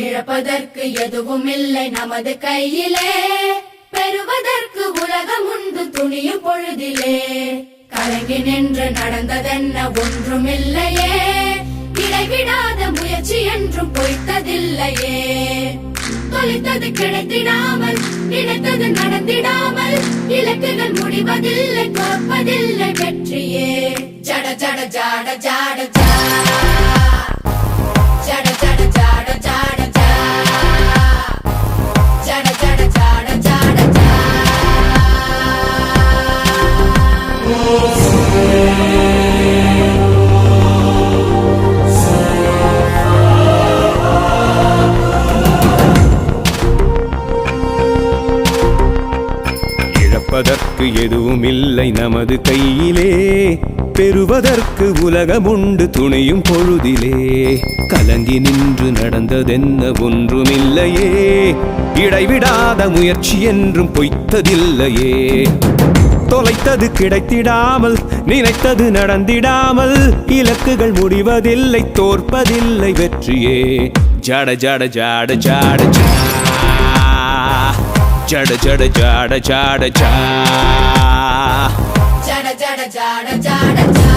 இழப்பதற்கு எதுவும் இல்லை நமது கையிலே. பெறுவதற்கு உலகம் உண்டு துணியும் பொழுதிலே. கலங்கி நின்று நடந்ததென்ன ஒன்றும் இல்லையே இடைவிடாத முயற்சி என்றும் பொய்த்ததில்லையே. தொலைத்தது கிடைத்திடாமல் நினைத்தது நடந்திடாமல் இலக்குகள் முடிவதில்லை தோற்பதில்லை வெற்றியே. ஜட ஜட ஜாட ஜாட பெறுவதற்கு எதுவும் இல்லை நமது கையிலே. பெறுவதற்கு உலகமுண்டு துணையும் பொழுதிலே. கலங்கி நின்று நடந்ததென்ன ஒன்றுமில்லையே. இடைவிடாத முயற்சி என்றும் பொய்த்ததில்லையே. தொலைத்தது கிடைத்திடாமல் நினைத்தது நடந்திடாமல் இலக்குகள் முடிவதில்லை தோற்பதில்லை வெற்றியே. ஜட ஜட ஜாட ஜாட ஜா ஜட ஜட ஜாட ஜாட ஜா ஜட ஜட ஜாட ஜாட ஜா